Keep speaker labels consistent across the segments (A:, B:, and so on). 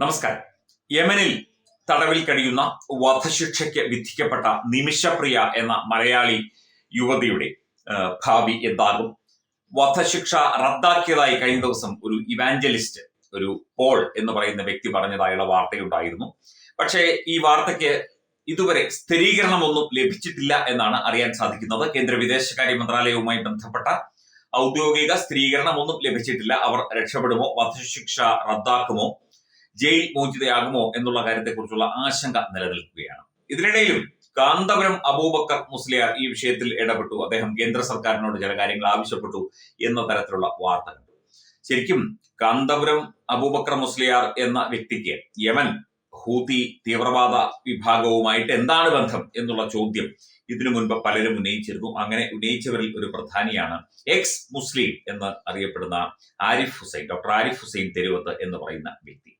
A: നമസ്കാരം. യമനിൽ തടവിൽ കഴിയുന്ന വധശിക്ഷയ്ക്ക് വിധിക്കപ്പെട്ട നിമിഷപ്രിയ എന്ന മലയാളി യുവതിയുടെ ഭാവി എന്താകും? വധശിക്ഷ റദ്ദാക്കിയതായി കഴിഞ്ഞ ദിവസം ഒരു ഇവാഞ്ചലിസ്റ്റ് ഒരു പോൾ എന്ന് പറയുന്ന വ്യക്തി പറഞ്ഞതായുള്ള വാർത്തയുണ്ടായിരുന്നു. പക്ഷേ ഈ വാർത്തയ്ക്ക് ഇതുവരെ സ്ഥിരീകരണമൊന്നും ലഭിച്ചിട്ടില്ല എന്നാണ് അറിയാൻ സാധിക്കുന്നത്. കേന്ദ്ര വിദേശകാര്യ മന്ത്രാലയവുമായി ബന്ധപ്പെട്ട ഔദ്യോഗിക സ്ഥിരീകരണമൊന്നും ലഭിച്ചിട്ടില്ല. അവർ രക്ഷപ്പെടുമോ? വധശിക്ഷ റദ്ദാക്കുമോ? ജയിൽ മോചിതയാകുമോ എന്നുള്ള കാര്യത്തെക്കുറിച്ചുള്ള ആശങ്ക നിലനിൽക്കുകയാണ്. ഇതിനിടയിലും കാന്തപുരം അബൂബക്കർ മുസ്ലിയാർ ഈ വിഷയത്തിൽ ഇടപെട്ടു. അദ്ദേഹം കേന്ദ്ര സർക്കാരിനോട് ചില കാര്യങ്ങൾ ആവശ്യപ്പെട്ടു എന്ന തരത്തിലുള്ള വാർത്തകൾ ശരിക്കും കാന്തപുരം അബൂബക്കർ മുസ്ലിയാർ എന്ന വ്യക്തിക്ക് യമൻ ഹൂതി തീവ്രവാദ വിഭാഗവുമായിട്ട് എന്താണ് ബന്ധം എന്നുള്ള ചോദ്യം ഇതിനു മുൻപ് പലരും ഉന്നയിച്ചിരുന്നു. അങ്ങനെ ഉന്നയിച്ചവരിൽ ഒരു പ്രധാനിയാണ് എക്സ് മുസ്ലിം എന്ന് അറിയപ്പെടുന്ന ആരിഫ് ഹുസൈൻ ഡോക്ടർ ആരിഫ് ഹുസൈൻ തെരുവത്ത് എന്ന് പറയുന്ന വ്യക്തി.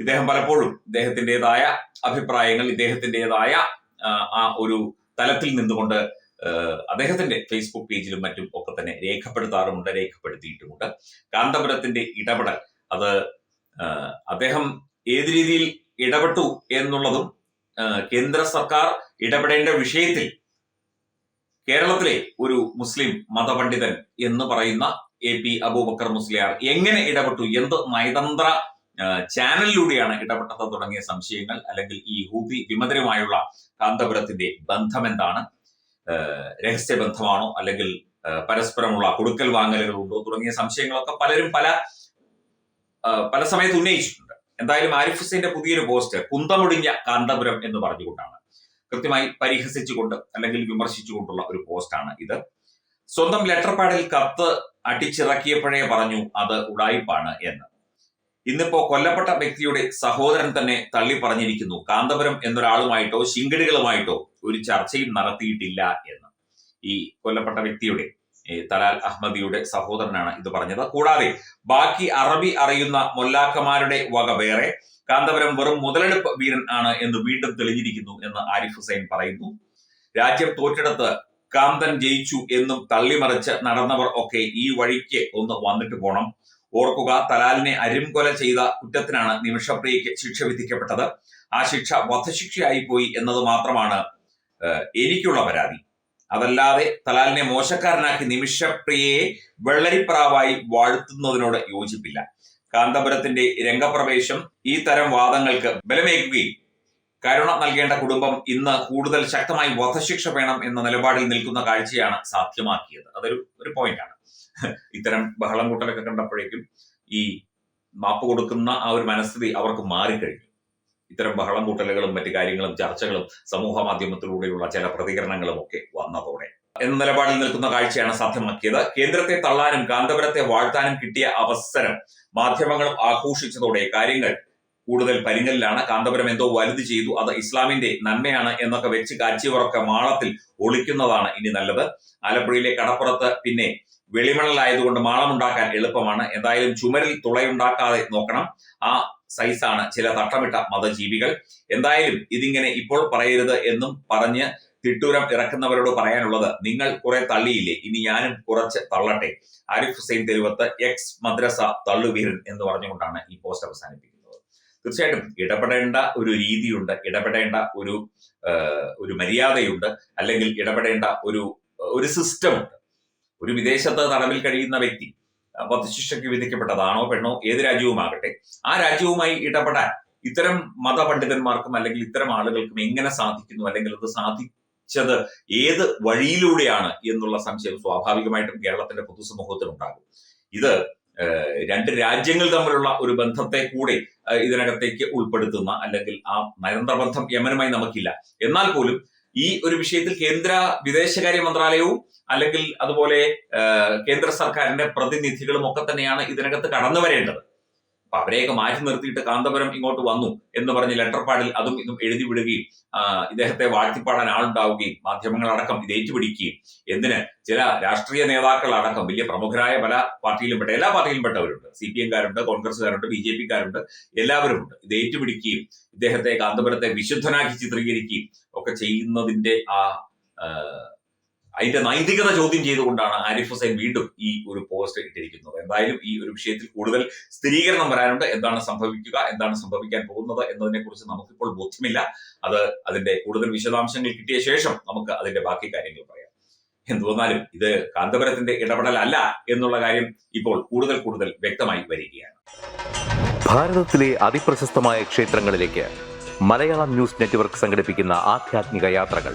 A: ഇദ്ദേഹം പലപ്പോഴും ഇദ്ദേഹത്തിന്റെതായ അഭിപ്രായങ്ങൾ ഇദ്ദേഹത്തിന്റെതായ ആ, ഒരു തലത്തിൽ നിന്നുകൊണ്ട് അദ്ദേഹത്തിന്റെ ഫേസ്ബുക്ക് പേജിലും മറ്റും ഒക്കെ തന്നെ രേഖപ്പെടുത്താറുമുണ്ട് രേഖപ്പെടുത്തിയിട്ടുമുണ്ട്. കാന്തപുരത്തിന്റെ ഇടപെടൽ അത് അദ്ദേഹം ഏത് രീതിയിൽ ഇടപെട്ടു എന്നുള്ളതും കേന്ദ്ര സർക്കാർ ഇടപെടേണ്ട വിഷയത്തിൽ കേരളത്തിലെ ഒരു മുസ്ലിം മതപണ്ഡിതൻ എന്ന് പറയുന്ന എ പി അബൂബക്കർ മുസ്ലിയാർ എങ്ങനെ ഇടപെട്ടു എന്ത് നയതന്ത്ര ചാനലിലൂടെയാണ് ഇടപെട്ടത് തുടങ്ങിയ സംശയങ്ങൾ അല്ലെങ്കിൽ ഈ ഹൂതി വിമതരുമായുള്ള കാന്തപുരത്തിന്റെ ബന്ധം എന്താണ് ആ, രഹസ്യ ബന്ധമാണോ അല്ലെങ്കിൽ പരസ്പരമുള്ള കൊടുക്കൽ വാങ്ങലുകൾ ഉണ്ടോ തുടങ്ങിയ സംശയങ്ങളൊക്കെ പലരും പല പല സമയത്ത് ഉന്നയിച്ചിട്ടുണ്ട്. എന്തായാലും ആരിഫ് ഹുസൈന്റെ പുതിയൊരു പോസ്റ്റ് കുന്തമൊടിഞ്ഞ കാന്തപുരം എന്ന് പറഞ്ഞുകൊണ്ടാണ്. കൃത്യമായി പരിഹസിച്ചുകൊണ്ട് അല്ലെങ്കിൽ വിമർശിച്ചുകൊണ്ടുള്ള ഒരു പോസ്റ്റാണ് ഇത്. സ്വന്തം ലെറ്റർ പാഡിൽ കത്ത് അടിച്ചിറക്കിയപ്പോഴേ പറഞ്ഞു അത് ഉടായിപ്പാണ് എന്ന്. ഇന്നിപ്പോ കൊല്ലപ്പെട്ട വ്യക്തിയുടെ സഹോദരൻ തന്നെ തള്ളി പറഞ്ഞിരിക്കുന്നു കാന്തപുരം എന്നൊരാളുമായിട്ടോ ശിങ്കടികളുമായിട്ടോ ഒരു ചർച്ചയും നടത്തിയിട്ടില്ല എന്ന്. ഈ കൊല്ലപ്പെട്ട വ്യക്തിയുടെ തലാൽ അഹമ്മദിയുടെ സഹോദരനാണ് ഇത് പറഞ്ഞത്. കൂടാതെ ബാക്കി അറബി അറിയുന്ന മൊല്ലാക്കമാരുടെ വക വേറെ. കാന്തപുരം വെറും മുതലെടുപ്പ് വീരൻ ആണ് എന്ന് വീണ്ടും തെളിഞ്ഞിരിക്കുന്നു എന്ന് ആരിഫ് ഹുസൈൻ പറയുന്നു. രാജ്യം തോറ്റെടുത്ത് കാന്തൻ ജയിച്ചു എന്നും തള്ളിമറിച്ച് നടന്നവർ ഒക്കെ ഈ വഴിക്ക് ഒന്ന് വന്നിട്ട് പോണം. ഓർക്കുക തലാലിനെ അരിംകൊല ചെയ്ത കുറ്റത്തിനാണ് നിമിഷപ്രിയയ്ക്ക് ശിക്ഷ വിധിക്കപ്പെട്ടത്. ആ ശിക്ഷ വധശിക്ഷയായി പോയി എന്നത് മാത്രമാണ് എനിക്കുള്ള പരാതി. അതല്ലാതെ തലാലിനെ മോശക്കാരനാക്കി നിമിഷപ്രിയയെ വെള്ളരിപ്രാവായി വാഴ്ത്തുന്നതിനോട് യോജിപ്പില്ല. കാന്തപുരത്തിന്റെ രംഗപ്രവേശം ഈ തരം വാദങ്ങൾക്ക് ബലമേകുകയും കരുണ നൽകേണ്ട കുടുംബം ഇന്ന് കൂടുതൽ ശക്തമായി വധശിക്ഷ വേണം എന്ന നിലപാടിൽ നിൽക്കുന്ന കാഴ്ചയാണ് സാധ്യമാക്കിയത്. അതൊരു ഒരു പോയിന്റാണ് ഇത്തരം ബഹളം കൂട്ടലൊക്കെ കണ്ടപ്പോഴേക്കും ഈ മാപ്പ് കൊടുക്കുന്ന ആ ഒരു മനസ്ഥിതി അവർക്ക് മാറിക്കഴിഞ്ഞു. ഇത്തരം ബഹളം കൂട്ടലുകളും മറ്റു കാര്യങ്ങളും ചർച്ചകളും സമൂഹ മാധ്യമത്തിലൂടെയുള്ള ചില പ്രതികരണങ്ങളും ഒക്കെ വന്നതോടെ. എന്ന നിലപാടിൽ നിൽക്കുന്ന കാഴ്ചയാണ് സാധ്യമാക്കിയത്. കേന്ദ്രത്തെ തള്ളാനും കാന്തപുരത്തെ വാഴ്ത്താനും കിട്ടിയ അവസരം മാധ്യമങ്ങൾ ആഘോഷിച്ചതോടെ കാര്യങ്ങൾ കൂടുതൽ പരിങ്ങലിലാണ്. കാന്തപുരം എന്തോ വലുത് ചെയ്തു. അത് ഇസ്ലാമിന്റെ നന്മയാണ് എന്നൊക്കെ വെച്ച് കാച്ചിയവരൊക്കെ മാളത്തിൽ ഒളിക്കുന്നതാണ് ഇനി നല്ലത്. ആലപ്പുഴയിലെ കടപ്പുറത്ത് പിന്നെ വെളിമണലായതുകൊണ്ട് മാളമുണ്ടാക്കാൻ എളുപ്പമാണ്. എന്തായാലും ചുമരിൽ തുളയുണ്ടാക്കാതെ നോക്കണം. ആ സൈസാണ് ചില തട്ടമിട്ട മതജീവികൾ. എന്തായാലും ഇതിങ്ങനെ ഇപ്പോൾ പറയരുത് എന്നും പറഞ്ഞ് തിട്ടൂരം ഇറക്കുന്നവരോട് പറയാനുള്ളത് നിങ്ങൾ കുറെ തള്ളിയില്ലേ? ഇനി ഞാനും കുറച്ച് തള്ളട്ടെ. ആരിഫ് ഹുസൈൻ തെരുവത്ത് എക്സ് മദ്രസ തള്ളുവീരൻ എന്ന് പറഞ്ഞുകൊണ്ടാണ് ഈ പോസ്റ്റ് അവസാനിപ്പിക്കുന്നത്. തീർച്ചയായിട്ടും ഇടപെടേണ്ട ഒരു രീതിയുണ്ട്. ഇടപെടേണ്ട ഒരു ഒരു മര്യാദയുണ്ട്. അല്ലെങ്കിൽ ഇടപെടേണ്ട ഒരു ഒരു സിസ്റ്റം ഉണ്ട്. ഒരു വിദേശത്ത് തടവിൽ കഴിയുന്ന വ്യക്തി വധശിക്ഷയ്ക്ക് വിധിക്കപ്പെട്ടതാണോ പെണ്ണോ ഏത് രാജ്യവുമാകട്ടെ ആ രാജ്യവുമായി ഇടപെടാൻ ഇത്തരം മതപണ്ഡിതന്മാർക്കും അല്ലെങ്കിൽ ഇത്തരം ആളുകൾക്കും എങ്ങനെ സാധിക്കുന്നു അല്ലെങ്കിൽ അത് സാധിച്ചത് ഏത് വഴിയിലൂടെയാണ് എന്നുള്ള സംശയം സ്വാഭാവികമായിട്ടും കേരളത്തിന്റെ പൊതുസമൂഹത്തിൽ ഉണ്ടാകും ഇത് രണ്ട് രാജ്യങ്ങൾ തമ്മിലുള്ള ഒരു ബന്ധത്തെ കൂടെ ഇതിനകത്തേക്ക് ഉൾപ്പെടുത്തുന്ന അല്ലെങ്കിൽ ആ നയന്ത്രബന്ധം യമനുമായി നമുക്കില്ല. എന്നാൽ പോലും ഈ ഒരു വിഷയത്തിൽ കേന്ദ്ര വിദേശകാര്യ മന്ത്രാലയവും അല്ലെങ്കിൽ അതുപോലെ കേന്ദ്ര സർക്കാരിന്റെ പ്രതിനിധികളും ഒക്കെ തന്നെയാണ് ഇതിനകത്ത് കടന്നു വരേണ്ടത് അപ്പൊ അവരെയൊക്കെ മാറ്റി നിർത്തിയിട്ട് കാന്തപുരം ഇങ്ങോട്ട് വന്നു എന്ന് പറഞ്ഞ് ലെറ്റർ പാഡിൽ അതും ഇതും എഴുതി വിടുകയും ഇദ്ദേഹത്തെ വാഴ്ത്തിപ്പാടാൻ ആളുണ്ടാവുകയും മാധ്യമങ്ങളടക്കം ഇത് ഏറ്റുപിടിക്കുകയും എന്തിന്? ചില രാഷ്ട്രീയ നേതാക്കൾ അടക്കം വലിയ പ്രമുഖരായ പല പാർട്ടിയിലും പെട്ട എല്ലാ പാർട്ടിയിലും പെട്ടവരുണ്ട് സി പി എംകാരുണ്ട് കോൺഗ്രസ്സുകാരുണ്ട് ബി ജെ പിക്കാരുണ്ട് എല്ലാവരും ഉണ്ട് ഇത് ഏറ്റുപിടിക്കുകയും ഇദ്ദേഹത്തെ കാന്തപുരത്തെ വിശുദ്ധനാക്കി ചിത്രീകരിക്കുകയും ഒക്കെ ചെയ്യുന്നതിന്റെ ആ, അതിന്റെ നൈതികത ചോദ്യം ചെയ്തുകൊണ്ടാണ് ആരിഫ് ഹുസൈൻ വീണ്ടും ഈ ഒരു പോസ്റ്റ് ഇട്ടിരിക്കുന്നത്. എന്തായാലും ഈ ഒരു വിഷയത്തിൽ കൂടുതൽ സ്ഥിരീകരണം വരാനുണ്ട്. എന്താണ് സംഭവിക്കുക എന്താണ് സംഭവിക്കാൻ പോകുന്നത് എന്നതിനെ കുറിച്ച് നമുക്കിപ്പോൾ ബോധ്യമില്ല. അത് അതിന്റെ കൂടുതൽ വിശദാംശങ്ങൾ കിട്ടിയ ശേഷം നമുക്ക് അതിന്റെ ബാക്കി കാര്യങ്ങൾ പറയാം. എന്തുവന്നാലും ഇത് കാന്തപുരത്തിന്റെ ഇടപെടലല്ല എന്നുള്ള കാര്യം ഇപ്പോൾ കൂടുതൽ കൂടുതൽ വ്യക്തമായി വരികയാണ്.
B: ഭാരതത്തിലെ അതിപ്രശസ്തമായ ക്ഷേത്രങ്ങളിലേക്ക് മലയാളം ന്യൂസ് നെറ്റ്വർക്ക് സംഘടിപ്പിക്കുന്ന ആധ്യാത്മിക യാത്രകൾ.